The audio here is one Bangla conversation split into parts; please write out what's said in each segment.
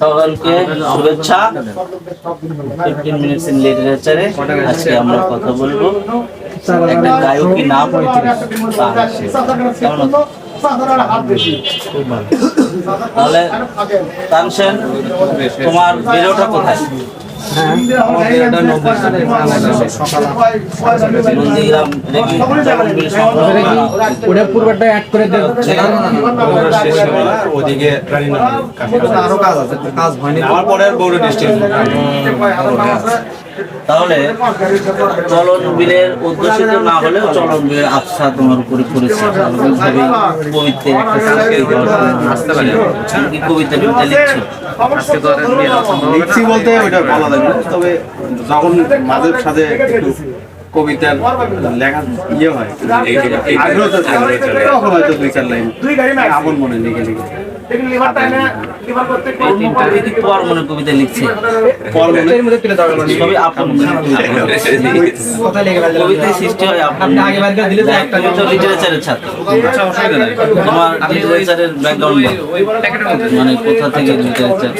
সকলকে শুভেচ্ছা। ফিফটিন মিনিটস ইন লিটারেচারে আজকে আমরা কথা বলব। একটা গায়কী নাম কেমন তাহলে তোমার বেরোটা কোথায়? ওটা পুরোটা অ্যাড করে দেওয়া ওদিকে আরও কাজ আছে কাজ হয়নি আমার পরে বড় ডিস্ট্রিক্ট তাহলে চলন বিলের উদ্দেশ্য না হলেও চলন বিলের আবসা তোমার উপরে পড়েছে। একটা কি কবিতা টবিতা লিখছো? লিখছি বলতে ওইটা বলা না। তবে যখন মাঝে সাথে একটু কবিতার লেখা ইয়ে হয় আগ্রহ তো থাকে, তখন হয়তো দুই চার লাইন আপন মনে লিখে লিখে। মনে কবিতা লিখছে। পর মনে সবই আপন কবিতা। কথা সৃষ্টি হয় আপন লিটারেচারের ছাত্র। তোমার লিটারেচারের ব্যাকগ্রাউন্ড মানে থেকে লিটারেচার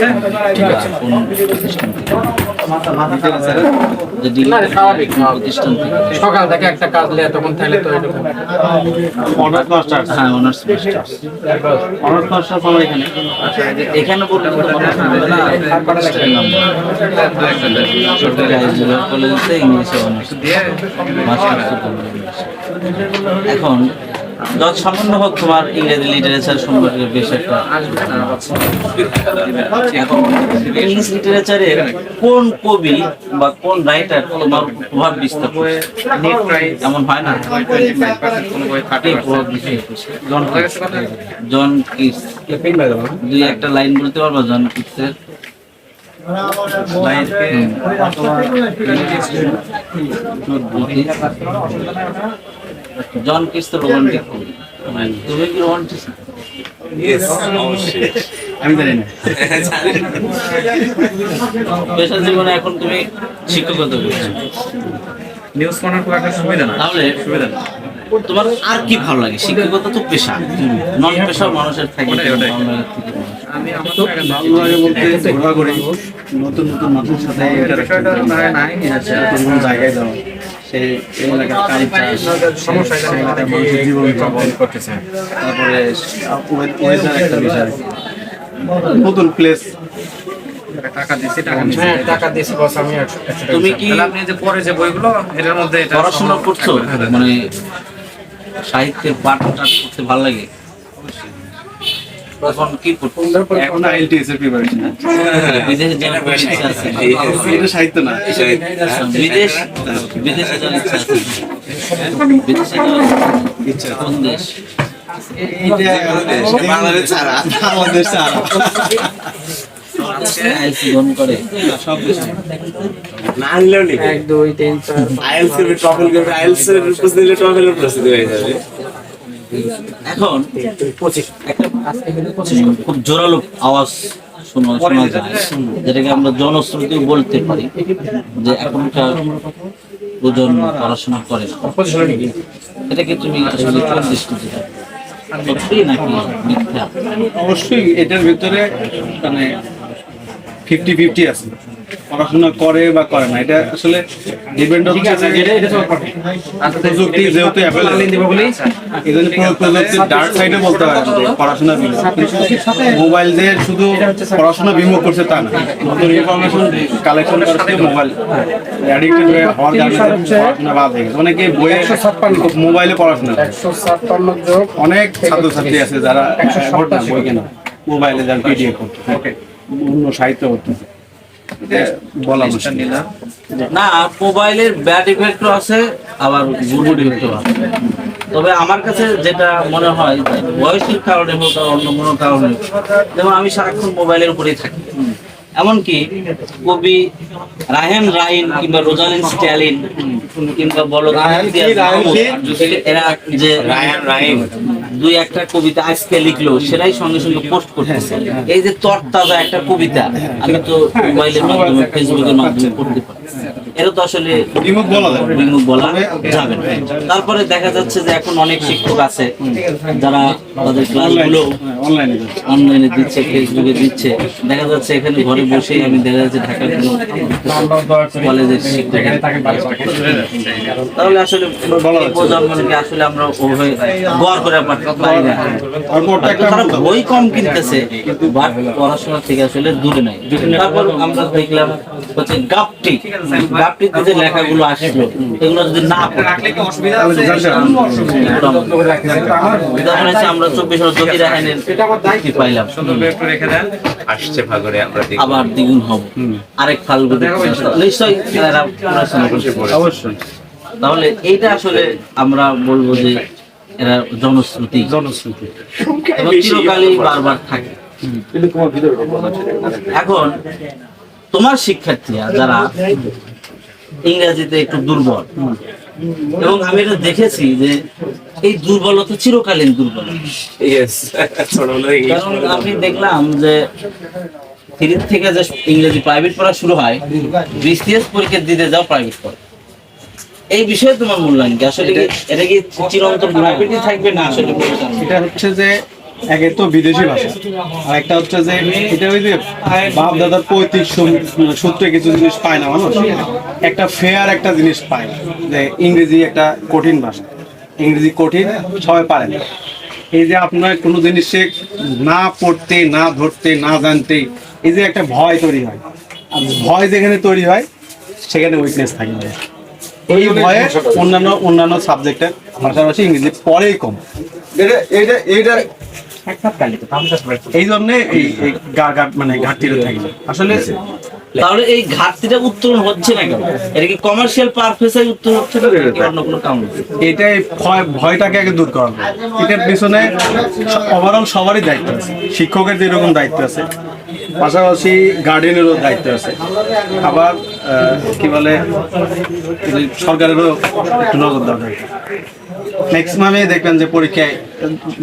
ঠিক আছে কোন প্রতিষ্ঠান থেকে? যে ডিগ্রি প্রতিষ্ঠান থেকে? সকাল থেকে একটা কাজ লে তখন তাহলে তো অনার্স মাস্টার্স হ্যাঁ অনার্স মাস্টার্স অনার্স মাস্টার্স আমার এখানে। এখানে বললে তো হবে না প্রতিষ্ঠানের নাম সরকারি হাইস্কুল কলেজে ইংলিশে অনার্স এখন যত সামান্য হোক তোমার ইংরেজি লিটারেচার সম্পর্কে বেশ একটা ইংলিশ লিটারেচারে কোন কবি বা কোন রাইটার তোমার প্রভাব বিস্তার? এমন হয় না? জন কিস দুই একটা লাইন বলতে পারব জন কিসের লাইন জন কিস তো রোমান্টিক কবি তুমি কি রোমান্টিক? আমি জানি না। পেশা জীবনে এখন তুমি শিক্ষকতা করছ। নিউজ করার খুব একটা সুবিধা না। তাহলে সুবিধা না। তোমার আর কি ভালো লাগে? শিক্ষকতা তো পেশা। নন পেশা মানুষের থাকে। আমি আমার ভালো লাগে বলতে ঘোরাঘুরি নতুন নতুন মানুষের সাথে কোনো জায়গায় যাওয়া সেই এলাকার এখানে মানুষের জীবন যাপন করতেছে? তারপরে ওয়েদার একটা বিষয়। নতুন প্লেস তুমি কি আপনি যে পরে যে বইগুলো এটার মধ্যে পড়াশোনা করছ? মানে সাহিত্যের পাঠ করতে ভালো লাগে? এখন কি এখন আইএলটিএস এর প্রিপারেশন বিদেশে যাওয়ার কোনো আছে। এটা সাহিত্য না। বিদেশ বিদেশে যাওয়ার ইচ্ছা আছে। বিদেশে যাওয়ার ইচ্ছা কোন দেশ? বাংলাদেশ। ছাড়া। আমাদের ছাড়া। আইএলস গ্রহণ করে? সব দেশে। না আনলেও নি এক দুই তিন চার আইএলস করবে টফেল করবে আইএলস এর প্রস্তুতি নিলে টফেলের প্রস্তুতি হয়ে যাবে। এখন একটা খুব জোরালো আওয়াজ শোনা শোনা যায়। যেটাকে আমরা জনশ্রুতি বলতে পারি যে এখনকার প্রজন্ম পড়াশোনা করে না। এটাকে তুমি আসলে কোন দৃষ্টিতে সত্যি নাকি মিথ্যা? অবশ্যই এটার ভিতরে মানে ফিফটি ফিফটি আছে। পড়াশোনা করে বা করে না এটা আসলে ডিপেন্ড হচ্ছে প্রযুক্তি যেহেতু প্র- প্রযুক্তির ডার্ক সাইডে বলতে হয় পড়াশোনা বিমুখ। মোবাইল দিয়ে শুধু পড়াশোনা বিমুখ করছে তা না। নতুন ইনফরমেশন কালেকশন করছে মোবাইল অ্যাডিক্টেড হয়ে। হওয়ার কারণে পড়াশোনা বাদ হয়ে গেছে। অনেকে বইয়ে মোবাইলে পড়াশোনা অনেক ছাত্রছাত্রী আছে যারা বই কেনা? মোবাইলে যান পিডিএফ করতে অন্য সাহিত্য করতেছে। না, মোবাইলের ব্যাড ইফেক্টও আছে, আবার গুড ইফেক্টও আছে। তবে আমার কাছে যেটা মনে হয় বয়সের কারণে হোক অন্য কোনো কারণে যেমন আমি সারাক্ষণ মোবাইলের উপরেই থাকি। এমনকি কবি রাহেন রাহিন কিংবা রোজালিন স্ট্যালিন কিংবা বলো এরা যে রায়ান রাইন। দুই একটা কবিতা আজকে লিখলো সেটাই সঙ্গে সঙ্গে পোস্ট করতেছে। এই যে তরতাজা একটা কবিতা আমি তো মোবাইলের মাধ্যমে ফেসবুকের মাধ্যমে পড়তে পারি তো আসলে বিমুখ বলা বিমুখ বলা যাবে না। তারপরে দেখা যাচ্ছে যে এখন অনেক শিক্ষক আছে যারা তাদের ক্লাসগুলো অনলাইনে অনলাইনে দিচ্ছে ফেসবুকে দিচ্ছে। দেখা যাচ্ছে এখানে ঘরে বসেই আমি দেখা যাচ্ছে ঢাকার কোনো কলেজের শিক্ষকের তাহলে আসলে প্রজন্মকে আসলে আমরা ওভাবে গড় করে পারি না। তারা বই কম কিনতেছে বাট পড়াশোনা থেকে আসলে দূরে নাই। তারপর আমরা দেখলাম হচ্ছে গাপটি। গাপটিতে যে লেখাগুলো আসলো এগুলো যদি না রাখলে কি অসুবিধা আছে? আমরা চব্বিশ কি পাইলাম। সুন্দর একটু রেখে দেন আসছে ভাগরে আমরা আবার দ্বিগুণ হব। আরেক নিশ্চয়ই অবশ্যই তাহলে এইটা আসলে আমরা বলব যে এরা জনশ্রুতি। জনশ্রুতি। এবং চিরকালই বারবার থাকে। এখন তোমার শিক্ষার্থীরা যারা ইংরেজিতে একটু দুর্বল। এবং আমি এটা দেখেছি যে এই দুর্বলতা চিরকালীন দুর্বলতা। ইয়েস কারণ আমি দেখলাম যে থ্রি থেকে যে ইংরেজি প্রাইভেট পড়া শুরু হয় বিসিএস পরীক্ষা দিতে যাও প্রাইভেট পড়া। এই বিষয়ে তোমার মূল্যায়ন কি? আসলে কি এটা কি চিরন্তন প্রাইভেটই থাকবে না আসলে এটা হচ্ছে যে একে তো বিদেশি ভাষা। আর একটা হচ্ছে যে এটা ওই যে বাপ দাদার পৈতৃক সূ- সূত্রে কিছু জিনিস পায় না মানুষ। একটা ফেয়ার একটা জিনিস পায় যে ইংরেজি একটা কঠিন ভাষা। ইংরেজি কঠিন সবাই পারে না। এই যে আপনার কোনো জিনিসে না পড়তে না ধরতে না জানতে এই যে একটা ভয় তৈরি হয়। আর ভয় যেখানে তৈরি হয় সেখানে উইকনেস থাকে। এই ভয়ে অন্যান্য অন্যান্য সাবজেক্টের পাশাপাশি ইংরেজি পরেই কম। এটা এটা এটা এই জন্য এই মানে ঘাটতিটা থাকবে আসলে তাহলে এই ঘাটতিটা উত্তরণ হচ্ছে না কেন? এটা কি কমার্শিয়াল পারপাসে উত্তর হচ্ছে না অন্য কোনো কারণ? এটাই ভয় ভয়টাকে আগে দূর করা। এটার পিছনে ওভারঅল সবারই দায়িত্ব আছে। শিক্ষকের যেরকম দায়িত্ব আছে পাশাপাশি গার্ডেনেরও দায়িত্ব আছে। আবার কি বলে সরকারেরও একটু নজর দেওয়া দরকার ম্যাক্সিমামে দেখবেন যে পরীক্ষায়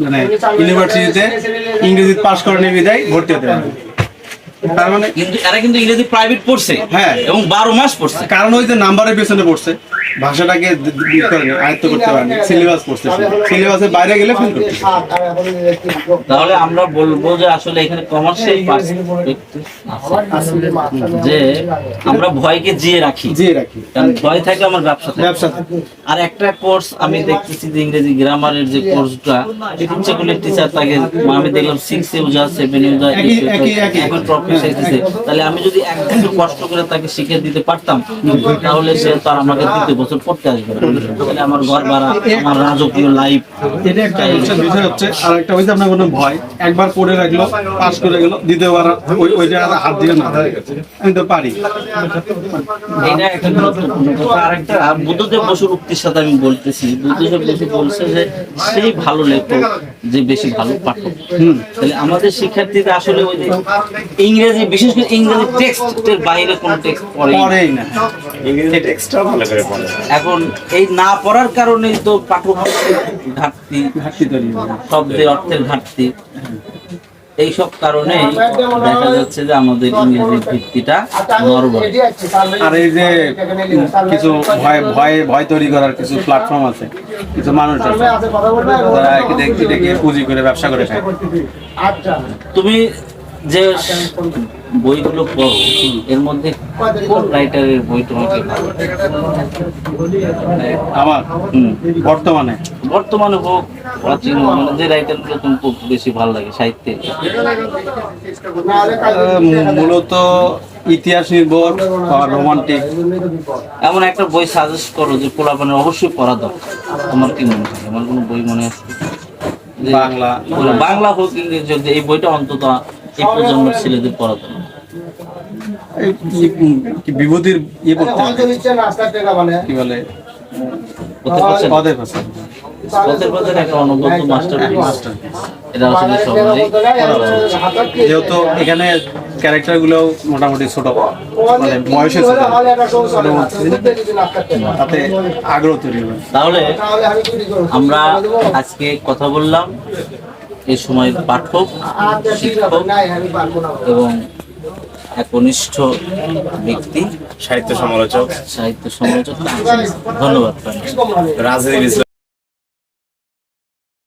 মানে ইউনিভার্সিটিতে ইংরেজি পাশ করে নিয়ে ভর্তি হতে পারে তার মানে কিন্তু এরা কিন্তু ইংরেজি প্রাইভেট পড়ছে হ্যাঁ। এবং বারো মাস পড়ছে। কারণ ওই যে নাম্বারের পেছনে পড়ছে। ভাষাটাকে দ- দ- ই করেনি, আয়ত্ত করতে পারেনি সিলেবাস পড়ছে সিলেবাসের বাইরে গেলে ফেল করতে তাহলে আমরা বলব যে আসলে এখানে যে আমরা ভয়কে জিয়ে রাখি। রাখি। কারণ ভয় থাকলে আমার ব্যবসা ব্যবসা আর একটা কোর্স আমি দেখতেছি যে ইংরেজি গ্রামারের যে কোর্সটা ইচ্ছা করলে টিচার তাকে আমি দেখলাম সিক্স যা সেভেন একই- তাহলে আমি যদি এক বছর কষ্ট করে তাকে শিখে দিতে পারতাম তাহলে সে তো আর আমাকে দ্বিতীয় বছর পড়তে আসবে না। তাহলে আমার ঘর ভাড়া আমার রাজকীয় লাইফ এটা একটা বিষয় হচ্ছে আর একটা আপনার কোনো ভয় একবার পড়ে রাখল পাস করে গেল দ্বিতীয়বার ওই ওইটা আর হাত দিয়ে না আমি তো পারি। এটা একটা আরেকটা বুদ্ধদেব বসুর উক্তির সাথে আমি বলতেছি। বুদ্ধদেব বসু বলছে যে সেই ভালো লেখক যে বেশি ভালো পাঠক। তাহলে আমাদের শিক্ষার্থীরা আসলে ওই যে ইংরেজি বিশেষ করে ইংরেজি টেক্সটের বাইরে কোনো টেক্সট পড়ে পরেই না। ইংরেজি টেক্সটটাও ভালো করে পড়ে। এখন এই না পড়ার কারণেই তো পাঠক ঘাটতি ঘাটতি তৈরি। শব্দের অর্থের ঘাটতি। এইসব কারণে দেখা যাচ্ছে যে আমাদের ইংরেজির ভিত্তিটা নরবল আর এই যে কিছু ভয় ভয় ভয় তৈরি করার কিছু প্ল্যাটফর্ম আছে কিছু মানুষ আছে যারা একে দেখতে দেখে পুঁজি করে ব্যবসা করে খায়। তুমি যে বইগুলো পড়ো এর মধ্যে কোন রাইটারের বই তোমাকে ভালো আমার। বর্তমানে? বর্তমানে হোক প্রাচীন মানে যে রাইটারগুলো তোমার খুব বেশি ভালো লাগে সাহিত্যে? মূলত ইতিহাস নির্ভর রোমান্টিক এমন একটা বই সাজেস্ট করো যে পোলাপানের অবশ্যই পড়া দরকার। আমার কি মনে হয়? আমার কোনো বই মনে আছে? বাংলা। বাংলা হোক ইংরেজি এই বইটা অন্তত এই প্রজন্মের ছেলেদের পড়া দরকার এই ই- উম, কি বিভূতির ইয়ে করতে হবে? কি বলে। পদের ভাষা একটা অনবদ্য মাস্টার এটা আসলে সবাই যেহেতু এখানে ক্যারেক্টারগুলো মোটামুটি ছোট মানে বয়সে ছোট। তাতে আগ্রহ তৈরি হবে। তাহলে আমরা আজকে কথা বললাম। এই সময় পাঠক শিক্ষক এবং একনিষ্ঠ ব্যক্তি সাহিত্য সমালোচক। সাহিত্য সমালোচক। ধন্যবাদ রাজনীতি